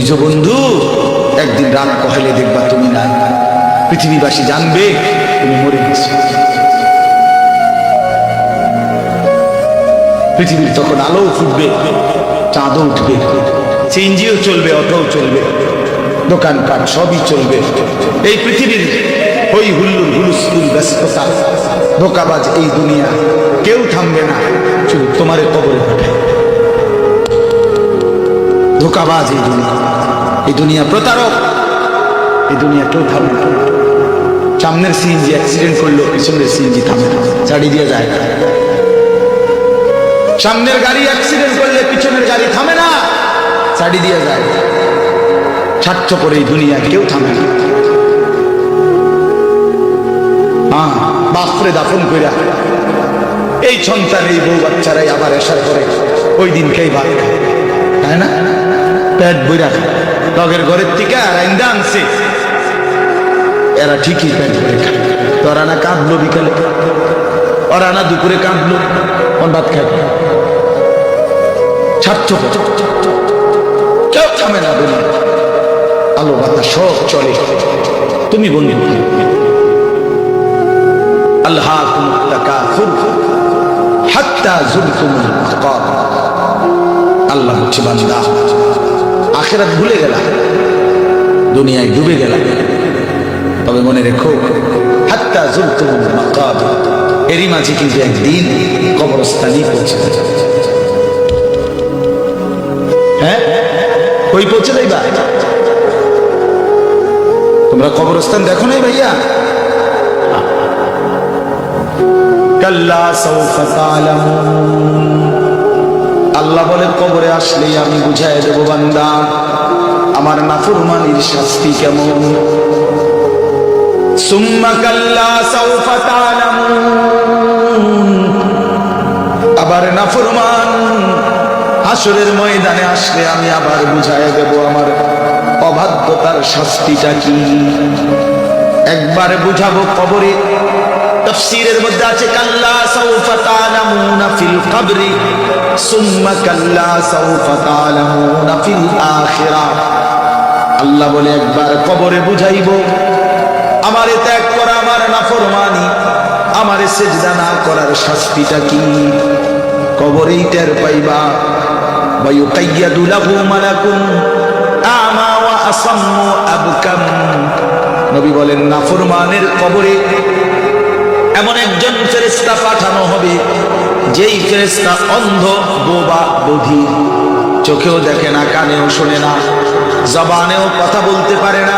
বুঝছ বন্ধু, একদিন রাত কহেলে দেখবা তুমি নাই। পৃথিবীবাসী জানবে তুমি মরে গেছো। পৃথিবীর তখন আলো ফুটবে, চাঁদও উঠবে, চেঞ্জিও চলবে, অটোও চলবে, দোকানপাট সবই চলবে। এই পৃথিবীর হই হুল্লুর হুলুস্কুল ব্যস্ততা, ধোকাবাজ এই দুনিয়া, কেউ থামবে না, শুধু তোমারে কবরে পাঠায় ধোকাবাজ এই দুনিয়া। এই দুনিয়া প্রতারক, এই দুনিয়া কেউ থামবে না। সামনের সিএনজি অ্যাক্সিডেন্ট করল, পিছনের সিএনজি থামে না চাড়ি দিয়ে যায় সামনের গাড়ি অ্যাক্সিডেন্ট করলে পিছনের গাড়ি থামে না চাড়ি দিয়ে যায়। স্বার্থ করে এই দুনিয়া কেউ থামে না। হ্যাঁ বাপরে দাফন কইরা। এই সন্তান, এই বউ বাচ্চারাই আবার এসার করে। ওই দিনকেই ভাত খায়। তাই না? পেট বইরা খায়। লগের ঘরের থেকে আর আইন্দা আনছে। এরা ঠিকই পেট ভরে খায়। তোরা না কাঁদলো বিকালে। ওরা না দুপুরে কাঁদলো। অন ভাত খায়? স্বার্থ কেউ থামে না দুনিয়া আলো, বাতাস, সব চলে। তুমি বন্ধু আল্লাহ হাত্তা জুলতুমুল মাকাম আল্লাহ হচ্ছে বান্দা। আখেরাত ভুলে গেলা দুনিয়ায় ডুবে গেলা তবে মনে রেখো, হাত্তা জুলতুমুল এরই মাঝে কিন্তু একদিন কবরস্থানই পৌঁছে। হ্যাঁ? ওই পৌঁছে দেবা তোমরা কবরস্থান দেখো নাই ভাইয়া? কাল্লা সাউফা তা'লামুন। আল্লাহ বলে, কবরে আসলেই আমি বুঝাই দেব বান্দা, আমার নাফরমানির শাস্তি কেমন। আবার নাফরমান হাসরের ময়দানে আসলে আমি আবার বুঝাই দেব আমার অবাধ্যতার শাস্তিটা কি একবার বুঝাবো কবরে তফসিরের মধ্যে আছে, কাল্লা সাউফা তা'লামুনা ফিল কবরি সুম্মা কাল্লা সাউফা তা'লামুনা ফিল আখিরাহ আল্লাহ বলে, একবার কবরে বুঝাইব, আমারে ত্যাগ করা আমার নাফরমানি, আমারে সেজদা না করার শাস্তিটা কি? কবরেই টের পাইবা। লাহু মালাকুন আমা ওয়া আসাম্মু আবকাম। নবী বলেন, নাফরমানের কবরে এমন একজন ফেরেস্তা পাঠানো হবে, যেই ফেরেস্তা অন্ধ, বোবা বধির চোখেও দেখে না, কানেও শোনে না, জবানেও কথা বলতে পারে না।